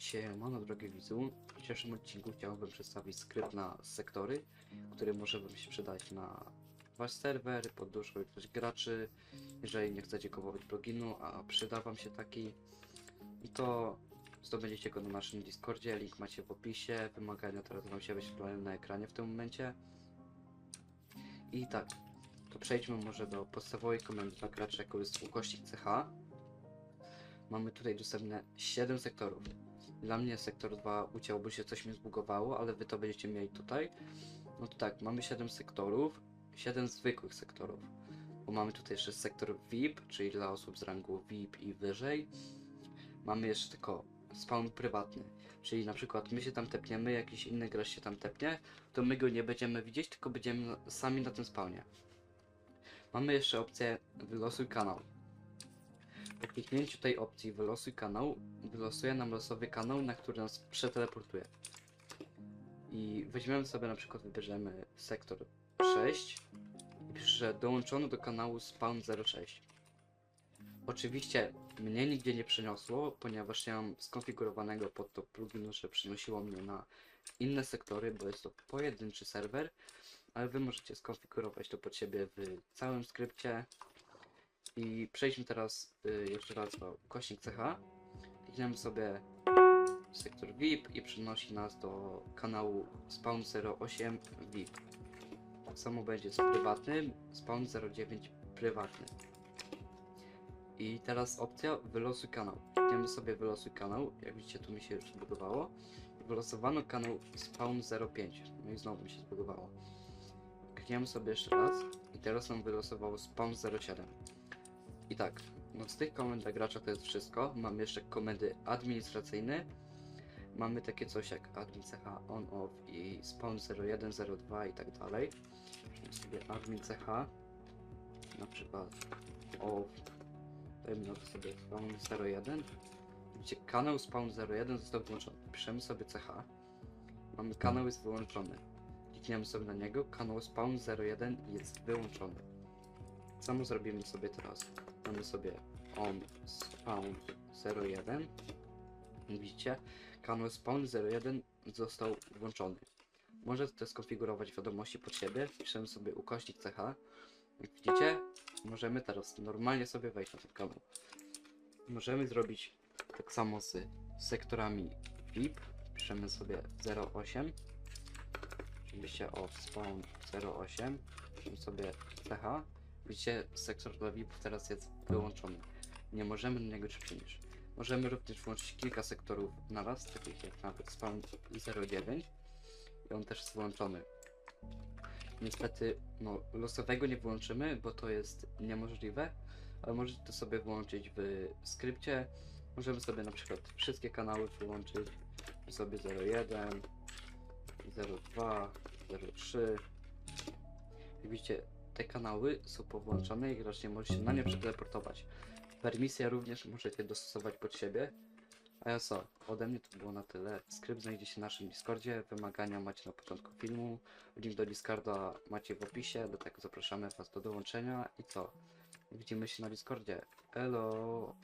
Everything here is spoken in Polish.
Siemano drogi widzu, w dzisiejszym odcinku chciałbym przedstawić skrypt na sektory, który może wam się przydać na wasz serwer, pod dużą graczy, jeżeli nie chcecie kupować pluginu, a przyda wam się taki, i to zdobędziecie go na naszym Discordzie, link macie w opisie, wymagania teraz wam się wyświetlają na ekranie w tym momencie. I tak, to przejdźmy może do podstawowej komendy dla gracza, jaką jest ukośnik CH. Mamy tutaj dostępne 7 sektorów. Dla mnie sektor 2 uciął, bo się coś mi zbugowało, ale wy to będziecie mieli tutaj. No to tak, mamy 7 sektorów, 7 zwykłych sektorów. Bo mamy tutaj jeszcze sektor VIP, czyli dla osób z rangu VIP i wyżej. Mamy jeszcze tylko spawn prywatny, czyli na przykład my się tam tepniemy, jakiś inny gracz się tam tepnie, to my go nie będziemy widzieć, tylko będziemy sami na tym spawnie. Mamy jeszcze opcję wylosuj kanał. Po kliknięciu tej opcji wylosuj kanał, wylosuje nam losowy kanał, na który nas przeteleportuje. I weźmiemy sobie na przykład, wybierzemy sektor 6 i pisze, dołączono do kanału Spawn 06. Oczywiście mnie nigdzie nie przeniosło, ponieważ ja mam skonfigurowanego pod to pluginu, że przenosiło mnie na inne sektory, bo jest to pojedynczy serwer, ale wy możecie skonfigurować to pod siebie w całym skrypcie. I przejdźmy teraz y, jeszcze raz do kośnik CH. Klikniemy sobie sektor VIP i przenosi nas do kanału Spawn 08 VIP. Tak samo będzie z prywatnym, Spawn 09 prywatny. I teraz opcja wylosuj kanał. Klikniemy sobie wylosuj kanał, jak widzicie tu mi się już zbudowało. Wylosowano kanał Spawn 05, no i znowu mi się zbudowało. Klikniemy sobie jeszcze raz i teraz nam wylosowało Spawn 07. I tak, no z tych komend dla gracza to jest wszystko. Mamy jeszcze komendy administracyjne. Mamy takie coś jak admin ch on off i spawn 01, 02 i tak dalej. Weźmy sobie admin ch na przykład off dajmy na to sobie spawn 01 gdzie kanał spawn 01 został wyłączony. Piszemy sobie ch. Mamy kanał jest wyłączony. Klikniemy sobie na niego, kanał spawn 01 jest wyłączony. Samo zrobimy sobie teraz. Mamy sobie on spawn 01. Widzicie? Kanał spawn 01 został włączony. Możecie to skonfigurować wiadomości pod siebie. Piszemy sobie ukośnik ch. Jak widzicie, możemy teraz normalnie sobie wejść na ten kanał. Możemy zrobić tak samo z sektorami VIP. Piszemy sobie 08. Oczywiście o spawn 08. Piszemy sobie ch. Widzicie, sektor dla VIP teraz jest wyłączony. Nie możemy na niego przyczynić. Możemy również włączyć kilka sektorów naraz, takich jak nawet spawn 09 i on też jest wyłączony. Niestety, no, losowego nie włączymy, bo to jest niemożliwe, ale możecie to sobie włączyć w skrypcie. Możemy sobie na przykład wszystkie kanały wyłączyć, sobie 01, 02, 03. Jak widzicie, te kanały są powłączone i gracz nie może się na nie przeteleportować. Permisje również możecie dostosować pod siebie. A ja co? Ode mnie to było na tyle. Skrypt znajdzie się na naszym Discordzie. Wymagania macie na początku filmu. Link do Discorda macie w opisie. Do tego zapraszamy Was do dołączenia. I co? Widzimy się na Discordzie. Elo!